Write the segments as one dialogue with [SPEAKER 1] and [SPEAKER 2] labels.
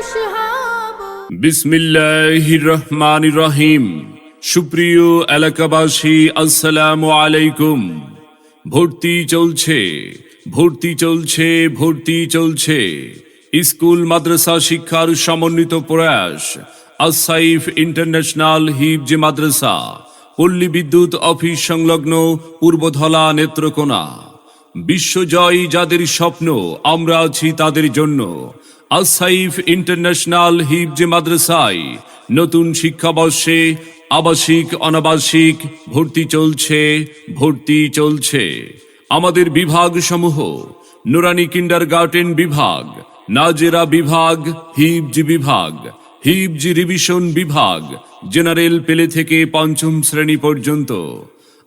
[SPEAKER 1] মানুষ হব রহিম সুপ্রিয় এলাকাবাসী, আসসালাম আলাইকুম। ভর্তি চলছে ভর্তি চলছে ভর্তি চলছে। স্কুল, মাদ্রাসা শিক্ষার সমন্বিত প্রয়াস। আসাইফ ইন্টারন্যাশনাল হিবজি মাদ্রাসা, পল্লী বিদ্যুৎ অফিস সংলগ্ন পূর্বধলা নেত্রকোনা। বিশ্বজয় যাদের স্বপ্ন, আমরা আছি তাদের জন্য। আসাইফ ইন্টারন্যাশনাল হিবজে মাদ্রাসায় নতুন শিক্ষাবর্ষে আবাসিক, অনাবাসিক, ভর্তি চলছে ভর্তি চলছে। আমাদের বিভাগ সমূহ নুরানি কিন্ডার গার্ডেন বিভাগ, নাজেরা বিভাগ হিবজ বিভাগ হিবজ রিভিশন বিভাগ, জেনারেল পেলে থেকে পঞ্চম শ্রেণি পর্যন্ত।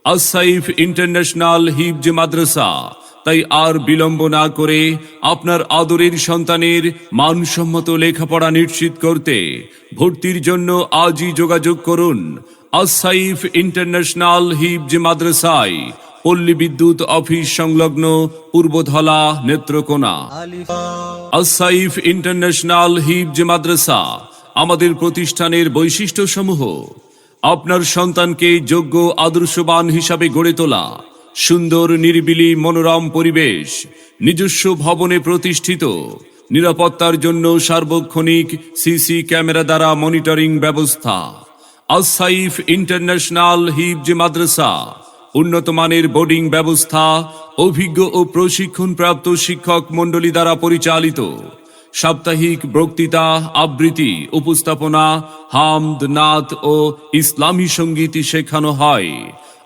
[SPEAKER 1] আসাইফ ইন্টারন্যাশনাল হিবজ মাদ্রাসা তাই আর বিলম্ব না করে আপনার আদরের সন্তানের মানসম্মত লেখাপড়া নিশ্চিত করতে ভর্তির জন্য আজই যোগাযোগ করুন। আসাইফ ইন্টারন্যাশনাল হিবজ মাদ্রাসায় পল্লী বিদ্যুৎ অফিস সংলগ্ন পূর্বধলা নেত্রকোনা। আসাইফ ইন্টারন্যাশনাল হিবজ মাদ্রাসা আমাদের প্রতিষ্ঠানের বৈশিষ্ট্যসমূহ। আপনার সন্তানকে যোগ্য আদর্শবান হিসাবে গড়ে তোলা। সুন্দর নিরিবিলি মনোরম পরিবেশ, নিজস্ব ভবনে প্রতিষ্ঠিত, নিরাপত্তার জন্য সার্বক্ষণিক সিসি ক্যামেরা দ্বারা মনিটরিং ব্যবস্থা আসাইফ ইন্টারন্যাশনাল হিবজ মাদ্রাসা, উন্নত মানের বোর্ডিং ব্যবস্থা, অভিজ্ঞ ও প্রশিক্ষণপ্রাপ্ত শিক্ষক মণ্ডলী দ্বারা পরিচালিত, সাপ্তাহিক বক্তৃতা, আবৃত্তি, উপস্থাপনা, হামদ নাথ ও ইসলামী সংগীত শেখানো হয়।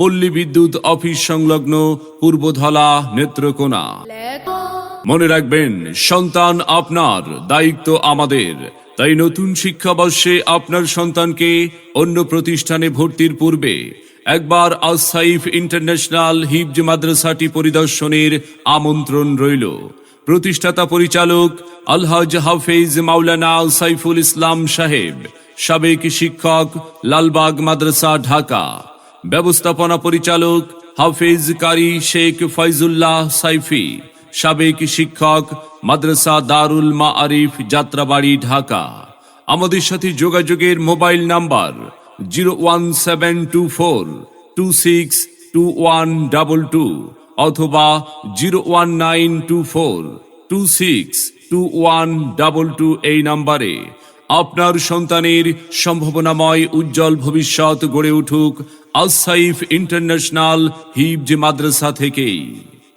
[SPEAKER 1] পল্লী বিদ্যুৎ অফিস সংলগ্ন পূর্বধলা নেত্রকোনা। মনে রাখবেন, সন্তান আপনার, দায়িত্ব আমাদের। তাই নতুন শিক্ষাবর্ষে আপনার সন্তানকে অন্য প্রতিষ্ঠানে ভর্তির পূর্বে একবার আসাইফ ইন্টারন্যাশনাল হিবজ মাদ্রাসাটি পরিদর্শনের আমন্ত্রণ রইল। প্রতিষ্ঠাতা পরিচালক আলহাজ হাফেজ মাওলানা সাইফুল ইসলাম সাহেব, সাবেক শিক্ষক লালবাগ মাদ্রাসা, ঢাকা। ব্যবস্থাপনা পরিচালক হাফিজ কারি শেখ ফয়জুল্লাহ সাইফি, সাবেক শিক্ষক মাদ্রাসা দারুল মা আরিফ যাত্রাবাড়ি, ঢাকা। আমাদের সাথে যোগাযোগের mobile number zero one seven two four two six two one double two অথবা zero one nine two four two six two one double two এই নাম্বারে। আপনার সন্তানের সম্ভাবনাময় উজ্জ্বল ভবিষ্যৎ গড়ে উঠুক। আসাইফ ইন্টারন্যাশনাল হিবজ মাদ্রাসা থেকেই